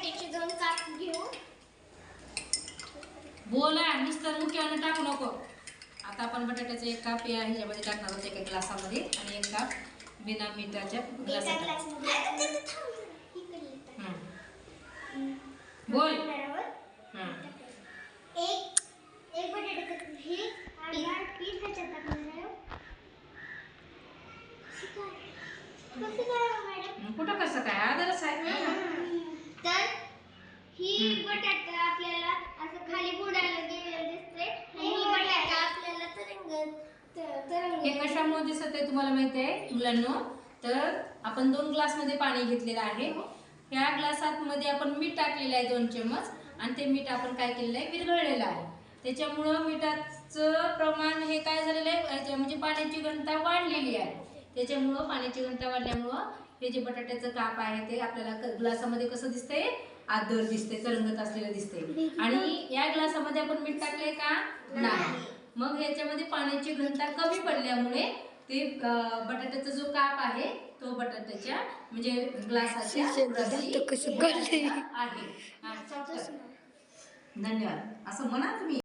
बटाट्याचे दोन काप घेऊ बोला नुसतं मुख्यानं टाकू नको. आता आपण बटाट्याचं एक काप या ह्याच्यामध्ये टाकणार आहोत एका ग्लासामध्ये. आणि एक काप बिना मिठाच्या ग्लासात. हं. बोल. हं. एक एक बटाट्याचं हे अर्धा पीठ ह्याच्यात टाकणार आहे कसं काय कसं काय हो मॅडम कुठं कसं काय आदरच आहे तर ही बटाटा आपल्याला असं खाली बुडायला गेलेलं दिसतंय. आणि ही बटाटा आपल्याला तरंग त- तरंग. हे कशामुळे दिसत आहे तुम्हाला माहिती आहे? मुलांनो तर आपण दोन ग्लासमध्ये पाणी घेतलेलं आहे. ह्या ग्लासात मध्ये आपण मीठ टाकलेलं आहे दोन चमच आणि ते मीठ आपण काय केलेलं आहे? विरघळलेलं आहे. त्याच्यामुळं मिठाचं प्रमाण हे काय झालेलं आहे? म्हणजे पाण्याची घनता वाढलेली आहे. त्याच्यामुळं पाण्याची घनता वाढल्यामुळं हे जे बटाट्याचं काप आहे ते आपल्याला ग्लासामध्ये कसं दिसतंय? आदर दिसतंय तरंगत असलेलं दिसतंय. आणि या ग्लासामध्ये आपण मीठ टाकलंय का? नाही. मग ह्याच्यामध्ये पाण्याची घनता कमी पडल्यामुळे ते बटाट्याचा जो काप आहे तो बटाट्याच्या म्हणजे ग्लासाच्या आहे. धन्यवाद. असं म्हणा तुम्ही.